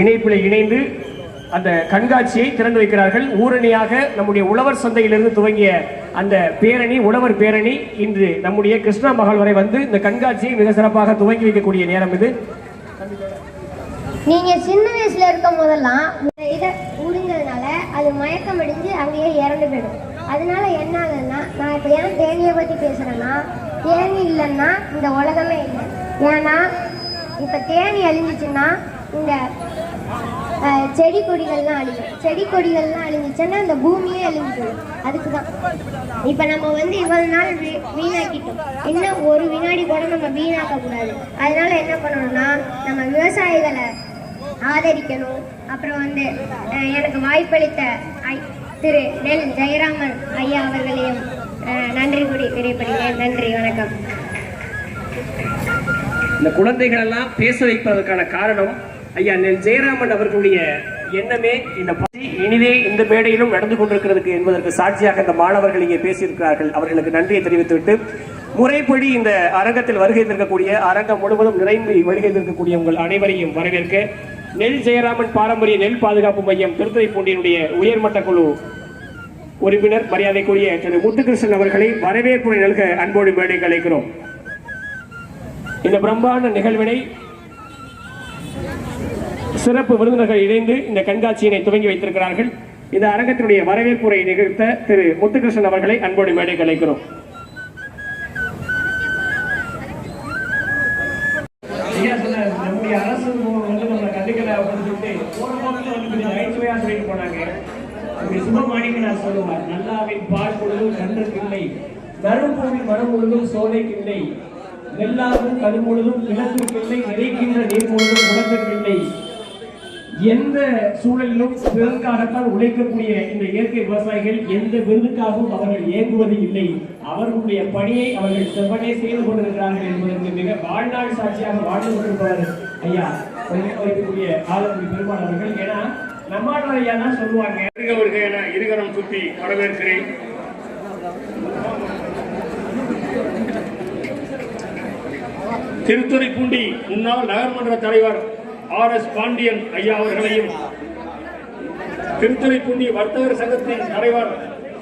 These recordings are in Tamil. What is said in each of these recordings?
இணைப்பில் இணைந்து அந்த கண்காட்சியை திறந்து வைக்கிறார்கள். ஊரணியாக நம்முடைய உழவர் சந்தையிலிருந்து துவங்கிய அந்த பேரணி உழவர் பேரணி இன்று நம்முடைய கிருஷ்ணா மகள் வரை வந்து இந்த கண்காட்சியை மிக சிறப்பாக துவங்கி வைக்கக்கூடிய நேரம் இது. நீங்க சின்ன வயசுல இருக்கும் போதெல்லாம் இதை உறிஞ்சதுனால அது மயக்கம் அடிஞ்சு அங்கேயே இறந்து போயிடும். அதனால என்ன ஆகுதுன்னா நான் இப்போ ஏன் தேனியை பத்தி பேசுறேன்னா தேனி இல்லைன்னா இந்த உலகமே இல்லை. ஏன்னா இப்போ தேனி அழிஞ்சிச்சுன்னா இந்த செடி கொடிகள்லாம் அழியும். செடி கொடிகள்லாம் அழிஞ்சிச்சுன்னா அந்த பூமியே அழிஞ்சு போயிடும் அதுக்கு தான் இப்போ நம்ம வந்து இவ்வளவு நாள் வீ- வீணாக்கிட்டோம். இன்னும் ஒரு வினாடி கூட நம்ம வீணாக்க கூடாது. அதனால என்ன பண்ணணும்னா நம்ம விவசாயிகளை ஆதரிக்கணும். அப்புறம் வந்து எனக்கு வாய்ப்பளித்த ஐ- திரு நெல் ஜெயராமன் ஐயா அவர்களையும் நன்றி கூடி தெரியப்படுகிறேன் நன்றி வணக்கம். இந்த குழந்தைகள் எல்லாம் பேச வைப்பதற்கான காரணம் ஐயா நெல் ஜெயராமன் அவர்களுடைய எண்ணமே இந்த பசி இனிதே இந்த மேடையிலும் நடந்து கொண்டிருக்கிறதுக்கு என்பதற்கு சாட்சியாக இந்த மாணவர்கள் இங்கே பேசியிருக்கிறார்கள். அவர்களுக்கு நன்றியை தெரிவித்துவிட்டு முறைப்படி இந்த அரங்கத்தில் வருகை தந்திருக்கக்கூடிய அரங்கம் முழுவதும் நிறைந்து வருகை தந்திருக்கக்கூடிய உங்கள் அனைவரையும் வரவேற்க நெல் ஜெயராமன் பாரம்பரிய நெல் பாதுகாப்பு மையம் திருத்துறைப்பூண்டியினுடைய உயர்மட்ட குழு உறுப்பினர் மரியாதைக்குரிய திரு முத்துகிருஷ்ணன் அவர்களை வரவேற்புரை நல்க அன்போடு மேடை கலைக்கிறோம் இந்த பிரம்மாண்ட நிகழ்வினை சிறப்பு விருந்தினர்கள் இணைந்து இந்த கண்காட்சியினை துவங்கி வைத்திருக்கிறார்கள். இந்த அரங்கத்தினுடைய வரவேற்புரை நிகழ்த்த திரு முத்துகிருஷ்ணன் அவர்களை அன்போடு மேடைக்கு அழைக்கிறோம். நம்முடைய அரசு வந்து நம்மளை கண்டுக்கல அப்படின்னு சொல்லிட்டு போற நகைச்சுவையா சொல்லிட்டு போனாங்க அப்படி சுபமாணிக்கனார் சொல்லுவார் நல்லாவின் பால் பொழுதும் கன்றுக்கில்லை நறும்பூவி மரம் முழுதும் சோலைக்கில்லை நெல்லாவும் கரு முழுதும் கிணற்றுக்கில்லை நிறைக்கின்ற நீர் முழுதும் குளத்துக்கில்லை எந்த சூழலிலும் பிறருக்காகத்தான் உழைக்கக்கூடிய இந்த இயற்கை விவசாயிகள் எந்த விருதுக்காகவும் அவர்கள் இயங்குவது இல்லை. அவர்களுடைய பணியை அவர்கள் செவ்வனே செய்து கொண்டிருக்கிறார்கள் என்பதற்கு மிக வாழ்நாள் சாட்சியாக வாழ்ந்து கொண்டிருப்பவர் ஐயா. வைக்கக்கூடிய ஆலங்குடி பெருமாள் அவர்கள். ஏன்னா நம்மாழ்வார் ஐயா தான் சொல்லுவாங்க வருக வருக என இருகரம் சுத்தி வரவேற்கிறேன். திருத்துறைப்பூண்டி முன்னாள் நகர்மன்ற தலைவர் ஆர் எஸ் பாண்டியன் ஐயா அவர்களையும் திருத்துறைப்பூண்டி வர்த்தகர் சங்கத்தின் தலைவர்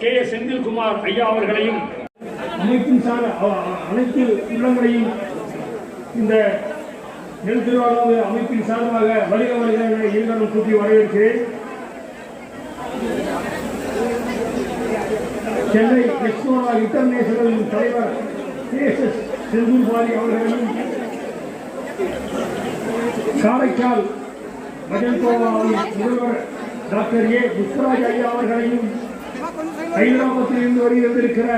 கே எஸ் செந்தில்குமார் ஐயா அவர்களையும் அனைத்தும் சார் அனைத்து உள்ளங்களையும் இந்த நெல் திருவாரூர் அமைப்பின் சார்பாக வருக வருக என இருகரம் சுற்றி வரவேற்கிறேன். சென்னை எக்ஸ்னோரா இன்டர்நேஷனல் தலைவர் கே கேஎஸ்எஸ் செந்தூர்பாரி அவர்களையும் காரைக்கால் மஜந்தோவாவின் முதல்வர் டாக்டர் ஏ. புஷ்பராஜ் ஐயா அவர்களையும் ஹைதராபாத்தில் இருந்து வருகிறந்திருக்கிற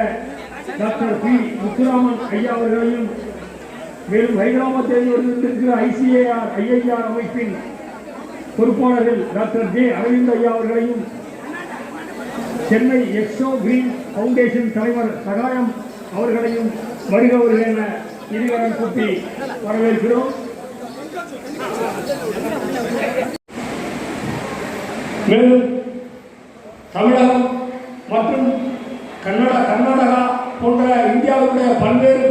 டாக்டர் பி. முத்துராமன் ஐயா அவர்களையும் மேலும் ஹைதராபாத்தில் வருகிறந்திருக்கிற ஐசிஏஆர் ஐஐஆர் அமைப்பின் பொறுப்பாளர்கள் டாக்டர் ஜே. அரவிந்த் ஐயா அவர்களையும் சென்னை எக்ஸோ கிரீன் ஃபவுண்டேஷன் தலைவர் சகாயம் அவர்களையும் வருக வருக என கூட்டி வரவேற்கிறோம். மேலும் தமிழகம் மற்றும் கன்னட கர்நாடகா போன்ற இந்தியாவுடைய பல்வேறு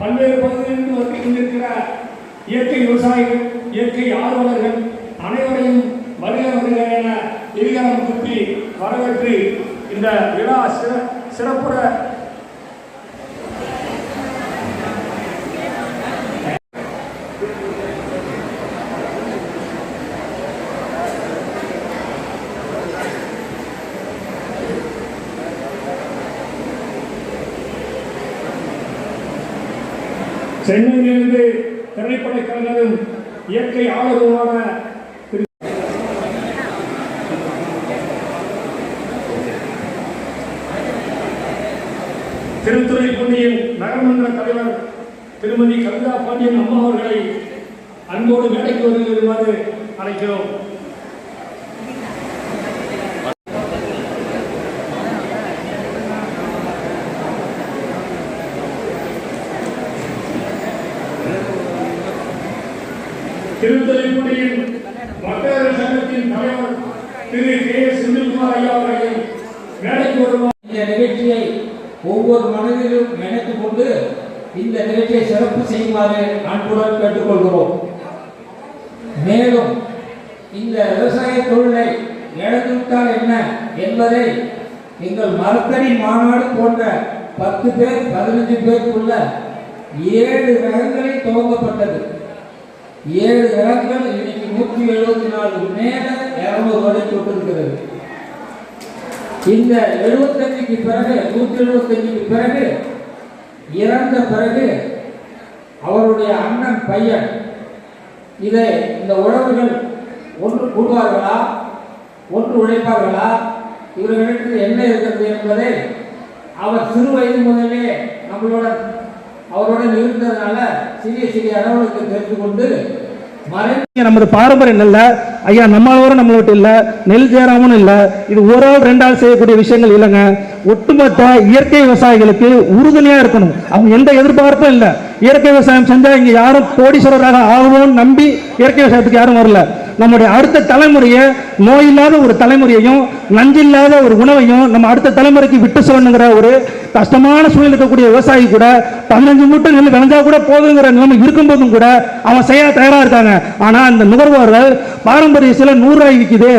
பல்வேறு பகுதிகளிலிருந்து வந்து கொண்டிருக்கிற இயற்கை விவசாயிகள் இயற்கை ஆர்வலர்கள் அனைவரையும் வருக வருக என இருகரம் குத்தி வரவேற்று இந்த விழா சிற சிறப்புற சென்னையிலிருந்து திரைப்பட கலைஞரும் இயற்கை ஆளுநருமான திரு திருத்துறைப்பூண்டியின் நகர்மன்ற தலைவர் திருமதி கவிதா பாண்டியன் அம்மா அவர்களை அன்போடு மேடைக்கு வருமாறு அழைக்கிறோம். திருத்துறைப்பூண்டியின் வட்டார சங்கத்தின் தலைவர் திரு கே எஸ் செந்தில்குமார் ஐயா அவர்களை மேடைக்கு வருமாறு இந்த நிகழ்ச்சியை ஒவ்வொரு மனதிலும் நினைத்துக் கொண்டு இந்த நிகழ்ச்சியை சிறப்பு செய்யுமாறு அன்புடன் கேட்டுக்கொள்கிறோம். மேலும் இந்த விவசாய தொழிலை இழந்துவிட்டால் என்ன என்பதை எங்கள் மரத்தடி மாநாடு போன்ற பத்து பேர் பதினஞ்சு பேருக்குள்ள ஏழு ரகங்களில் துவங்கப்பட்டது. ஏழு இடங்கள் இன்னைக்கு நூற்றி எழுபத்தி நாலு மேல இரநூறு வரை தொட்டிருக்கிறது. இந்த எழுபத்தஞ்சுக்கு பிறகு நூற்றி எழுபத்தஞ்சுக்கு பிறகு இறந்த பிறகு அவருடைய அண்ணன் பையன் இதை இந்த உறவுகள் ஒன்று கூடுவார்களா? ஒன்று உழைப்பார்களா? இவர்களுக்கு என்ன இருக்கிறது என்பதை அவர் சிறு வயது முதலே நம்மளோட அவருடன் இருந்ததுனால சிறிய சிறிய அளவுகளுக்கு தெரிந்து கொண்டு நமது பாரம்பரியம் நெல்ல ஐயா நம்மளோரும் நம்மளோட விட்டு இல்ல. நெல் ஜெயராமனும் இல்ல. இது ஒரு ஆள் ரெண்டு ஆள் செய்யக்கூடிய விஷயங்கள் இல்லைங்க. ஒட்டுமொத்த இயற்கை விவசாயிகளுக்கு உறுதுணையா இருக்கணும். அவங்க எந்த எதிர்பார்ப்பும் இல்ல. இயற்கை விவசாயம் செஞ்சா இங்க யாரும் கோடீஸ்வரராக ஆகுவோம்னு நம்பி இயற்கை விவசாயத்துக்கு யாரும் வரல. நம்முடைய அடுத்த தலைமுறையை நோய் இல்லாத ஒரு தலைமுறையையும் நஞ்சில்லாத ஒரு உணவையும் நம்ம அடுத்த தலைமுறைக்கு விட்டு சொல்லணுங்கிற ஒரு கஷ்டமான சூழ்நிலை இருக்கக்கூடிய விவசாயி கூட பதினஞ்சு மூட்டை நெல் விளைஞ்சா கூட போதுங்கிற நிலைமை இருக்கும்போதும் கூட அவன் செய்ய தயாரா இருக்காங்க. ஆனா அந்த நுகர்வோர்கள் பாரம்பரிய சில நூறு ரூபாய் விற்குது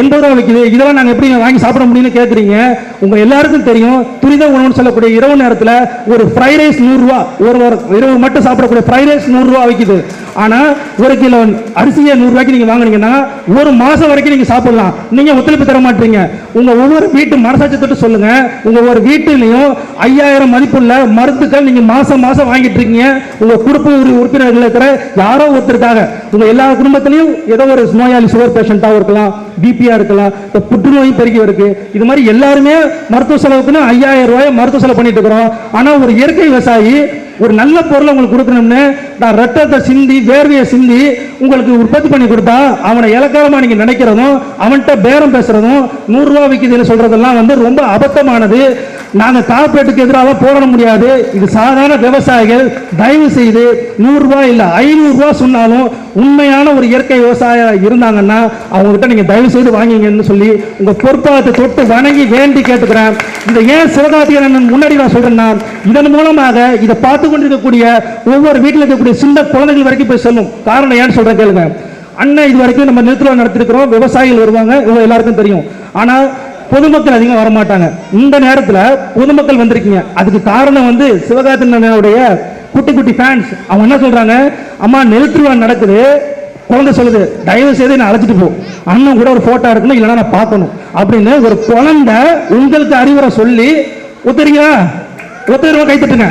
எண்பது ரூபாய் விற்குது இதெல்லாம் நாங்கள் எப்படி வாங்கி சாப்பிட முடியும்னு கேட்குறீங்க உங்கள் எல்லாருக்கும் தெரியும். துரித உணவுன்னு சொல்லக்கூடிய இரவு நேரத்தில் ஒரு ஃப்ரைட் ரைஸ் நூறுரூவா ஒரு ஒரு இரவு மட்டும் சாப்பிடக்கூடிய ஃப்ரைட் ரைஸ் நூறுரூவா விற்குது ஆனா ஒரு கிலோ அரிசியை நூறுரூவாய்க்கு நீங்கள் வாங்கினீங்கன்னா வாங்குனீங்கன்னா ஒரு மாதம் வரைக்கும் நீங்க சாப்பிடலாம். நீங்க ஒத்துழைப்பு தர மாட்டீங்க. உங்க ஒவ்வொரு வீட்டு மனசாட்சி தொட்டு சொல்லுங்க. உங்கள் ஒரு வீட்டிலையும் ஐயாயிரம் மதிப்புள்ள மருந்துக்கள் நீங்கள் மாதம் மாதம் வாங்கிட்டு இருக்கீங்க. உங்கள் குடும்ப உறுப்பினர்கள் இருக்கிற யாரோ ஒருத்தருக்காக. உங்கள் எல்லா குடும்பத்திலையும் ஏதோ ஒரு நோயாளி சுகர் பேஷண்ட்டாகவும் இருக்கலாம் பிபி பிபியா இருக்கலாம் இப்ப புற்றுநோய் பெருகி இருக்கு. இது மாதிரி எல்லாருமே மருத்துவ செலவுக்குன்னு ஐயாயிரம் ரூபாய் மருத்துவ செலவு பண்ணிட்டு இருக்கிறோம். ஆனா ஒரு இயற்கை விவசாயி ஒரு நல்ல பொருளை உங்களுக்கு கொடுக்கணும்னு நான் ரத்தத்தை சிந்தி வேர்வையை சிந்தி உங்களுக்கு உற்பத்தி பண்ணி கொடுத்தா அவனை இலக்காரமா நீங்க நினைக்கிறதும் அவன்கிட்ட பேரம் பேசுறதும் நூறு ரூபா விற்குதுன்னு சொல்றதெல்லாம் வந்து ரொம்ப அபத்தமானது. நாங்கள் கார்பரேட்டுக்கு எதிராக போராட முடியாது. இது சாதாரண விவசாயிகள் தயவு செய்து நூறுரூவா இல்லை ஐநூறுரூவா சொன்னாலும் உண்மையான ஒரு இயற்கை விவசாய இருந்தாங்கன்னா அவங்ககிட்ட நீங்கள் தயவு செய்து வாங்கிங்கன்னு சொல்லி உங்கள் பொறுப்பாகத்தை தொட்டு வணங்கி வேண்டி கேட்டுக்கிறேன். இந்த ஏன் சிவகார்த்திகேயன் முன்னாடி நான் சொல்கிறேன்னா இதன் மூலமாக இதை பார்த்து கொண்டிருக்கக்கூடிய ஒவ்வொரு வீட்டில் இருக்கக்கூடிய சின்ன குழந்தைகள் வரைக்கும் போய் செல்லும். காரணம் ஏன்னு சொல்கிறேன் கேளுங்க. அண்ணன் இது வரைக்கும் நம்ம நிறுத்தல நடத்திருக்கிறோம். விவசாயிகள் வருவாங்க. எல்லாருக்கும் தெரியும். ஆனால் பொதுமக்கள் அதிகம் வரமாட்டாங்க. இந்த நேரத்தில் பொதுமக்கள் வந்திருக்கீங்க. அதுக்கு காரணம் வந்து சிவகார்த்திகேயனுடைய குட்டி குட்டி ஃபேன்ஸ் அவங்க என்ன சொல்றாங்க? அம்மா நெல் திருவிழா நடக்குது. குழந்தை சொல்லுது தயவு செய்து நான் அழைச்சிட்டு போ. அண்ணன் கூட ஒரு போட்டோ இருக்கணும் இல்லைன்னா நான் பார்க்கணும். அப்படின்னு ஒரு குழந்தை உங்களுக்கு அறிவுரை சொல்லி ஒத்துறீங்களா ஒத்துருவா கைத்தட்டுங்க.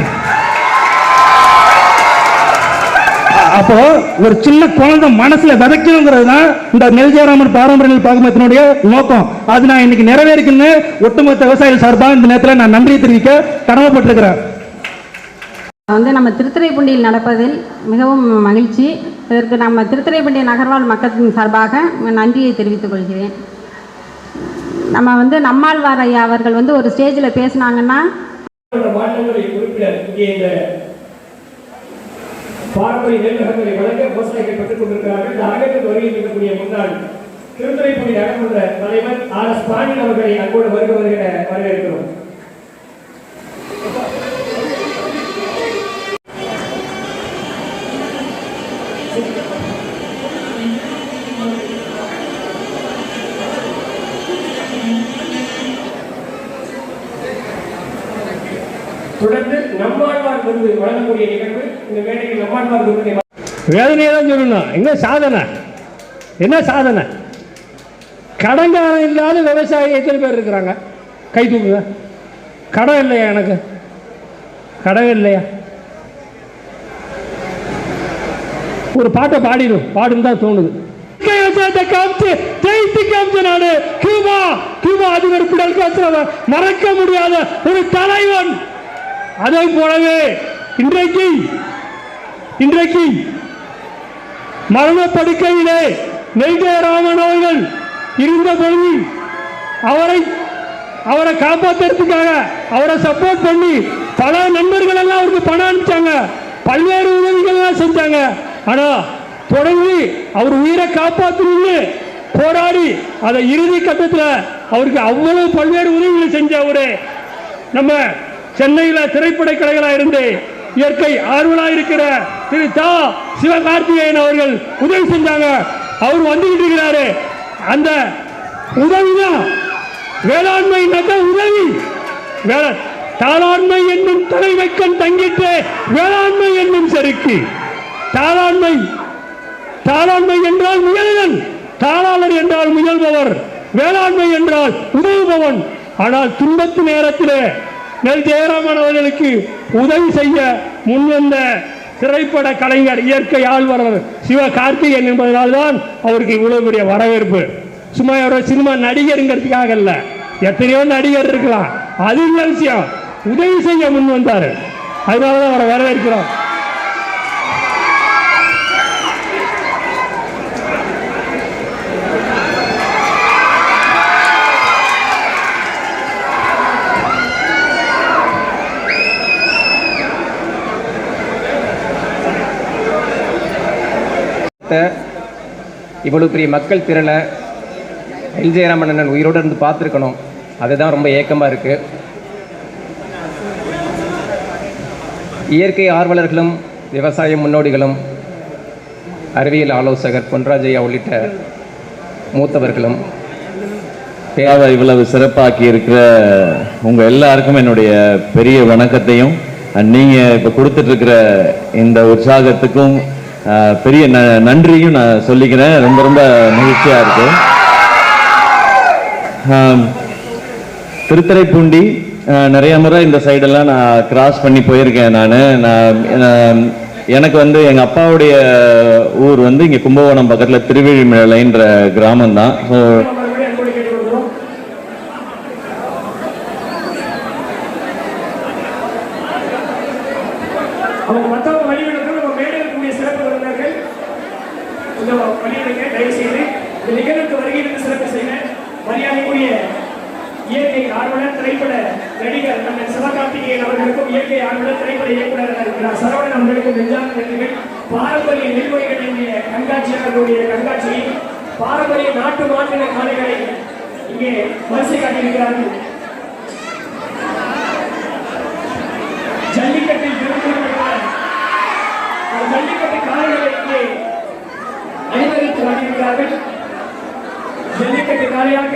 அப்போ ஒரு சின்ன குழந்தை மனசுல விதைக்கணுங்கிறது தான் இந்த நெல்ஜயராமன் பாரம்பரிய நெல் பாகமத்தினுடைய நோக்கம். அது நான் இன்னைக்கு நிறைவேறிக்குன்னு ஒட்டுமொத்த விவசாயிகள் சார்பாக இந்த நேரத்தில் நான் நன்றியை தெரிவிக்க கடமைப்பட்டிருக்கிறேன். வந்து நம்ம திருத்துறைப்பூண்டியில் நடப்பதில் மிகவும் மகிழ்ச்சி. இதற்கு நம்ம திருத்துறைப்பூண்டி நகர்வாழ் மக்களின் சார்பாக நன்றியை தெரிவித்துக் கொள்கிறேன். நம்ம வந்து நம்மாழ்வார் ஐயா அவர்கள் வந்து ஒரு ஸ்டேஜில் பேசுனாங்கன்னா அந்த மாநிலங்களை உறுப்பினர் இங்கே இந்த பாரம்பரிய நெல் வழங்க விவசாயிகள் பெற்றுக் கொண்டிருக்கிறார்கள் இந்த அரங்கத்தில் வருகை இருக்கக்கூடிய முன்னாள் திருத்துறைப்பூண்டி நகர்மன்ற தலைவர் ஆர் எஸ் பாண்டியன் அவர்களை அங்கோடு வருக வருகிற வரவேற்கிறோம். தொடர்ந்து நம்மாழ்வார் விருது வழங்கக்கூடிய நிகழ்வு இந்த மேடையில் நம்மாழ்வார் விருதை வேதனையை தான் சொல்லணும் என்ன சாதனை? என்ன சாதனை? கடங்காரம் இல்லாத விவசாயி எத்தனை பேர் இருக்கிறாங்க? கை தூக்குங்க. கடன் இல்லையா எனக்கு? கடன் இல்லையா? ஒரு பாட்டை பாடிடும் பாடுன்னு தான் தோணுது. விவசாயத்தை காமிச்சு ஜெயித்து காமிச்ச நாடு கியூபா கியூபா அதிபர் குடல் காஸ்ட்ரோவை மறக்க முடியாத ஒரு தலைவன். அதை போலவே இன்றைக்கு இன்றைக்கு மரண படுக்கையிலே நெய்ஜயராமன் அவர்கள் இருந்த பொழுது அவரை அவரை காப்பாற்றுறதுக்காக அவரை சப்போர்ட் பண்ணி பல நண்பர்கள் எல்லாம் அவருக்கு பணம் அனுப்பிச்சாங்க. பல்வேறு உதவிகள் எல்லாம் செஞ்சாங்க. ஆனா தொடர்ந்து அவர் உயிரை காப்பாற்றணும்னு போராடி அதை இறுதி கட்டத்தில் அவருக்கு அவ்வளவு பல்வேறு உதவிகளை செஞ்ச அவரு. நம்ம சென்னையில் திரைப்பட கலைகளா இருந்து இயற்கை ஆர்வலாக இருக்கிற திரு தா. சிவகார்த்திகேயன் அவர்கள் உதவி செஞ்சாங்க. அவர் வந்துகிட்டு இருக்கிறாரு அந்த உதவிதான் வேளாண்மை உதவி. வேள தாளாண்மை என்னும் தலைமைக்கண் தங்கிட்டு வேளாண்மை என்னும் சரிக்கு. தாளாண்மை தாளாண்மை என்றால் முயல்வன் தாளாளர் என்றால் முயல்பவர். வேளாண்மை என்றால் உதவுபவன். ஆனால் துன்பத்து நேரத்திலே நெல் ஜெயராமன் அவர்களுக்கு உதவி செய்ய முன்வந்த திரைப்பட கலைஞர் இயற்கை ஆழ்வரர் சிவ கார்த்திகேயன் என்பதனால்தான் அவருக்கு இவ்வளவு பெரிய வரவேற்பு. சும்மா அவரோட சினிமா நடிகருங்கிறதுக்காக இல்லை எத்தனையோ நடிகர் இருக்கலாம். அது இல்லை விஷயம். உதவி செய்ய முன் வந்தார். அதனால தான் அவரை வரவேற்கிறோம். இவ்வளவு பெரிய மக்கள் திரளை எல் ஜெயராமன் அண்ணன் உயிரோடு இருந்து பார்த்துருக்கணும். அதுதான் ரொம்ப ஏக்கமாக இருக்குது இயற்கை ஆர்வலர்களும் விவசாய முன்னோடிகளும் அறிவியல் ஆலோசகர் பொன்ராஜையா உள்ளிட்ட மூத்தவர்களும் தேவை இவ்வளவு சிறப்பாக்கி இருக்கிற உங்கள் எல்லாருக்கும் என்னுடைய பெரிய வணக்கத்தையும் நீங்கள் இப்போ கொடுத்துட்ருக்கிற இந்த உற்சாகத்துக்கும் பெரிய ந- நன்றியும் நான் சொல்லிக்கிறேன். ரொம்ப ரொம்ப மகிழ்ச்சியாக இருக்கு. திருத்தரைப்பூண்டி நிறைய முறை இந்த சைடெல்லாம் நான் கிராஸ் பண்ணி போயிருக்கேன் நான். நான் எனக்கு வந்து எங்கள் அப்பாவுடைய ஊர் வந்து இங்கே கும்பகோணம் பக்கத்தில் திருவிழிமலைன்ற கிராமம் தான் ஸோ மறுபடியும் அன்போடு கேட்டுக்கொள்கிறோம் அவங்க மற்றவங்க வழிவிடுறது நம்ம மேடையில் இருக்கக்கூடிய சிறப்பு விருந்தினர்கள் கொஞ்சம் வழிவிடுங்க தயவு செய்து இந்த நிகழ்வுக்கு வருகையிலிருந்து சிறப்பு செய்ய மரியாதைக்குரிய இயற்கை ஆர்வலர் திரைப்பட நடிகர் நம்ம சிவகார்த்திகேயன் அவர்களுக்கும் இயற்கை திரைப்பட இயக்குநராக இருக்கிறார். சரவணன் அவர்களுக்கு நெஞ்சார்ந்த நன்றிகள் பாரம்பரிய நெல்வகைகளுடைய கண்காட்சியாளர்களுடைய கண்காட்சியை பாரம்பரிய நாட்டு மாநில காலைகளை இங்கே வரிசை காட்டியிருக்கிறார்கள். ஜல்லிக்கட்டில் திருப்பூர் ஜல்லிக்கட்டு காலைகளை இங்கே அணிவகுத்து காட்டியிருக்கிறார்கள். ஜல்லிக்கட்டு காலையாக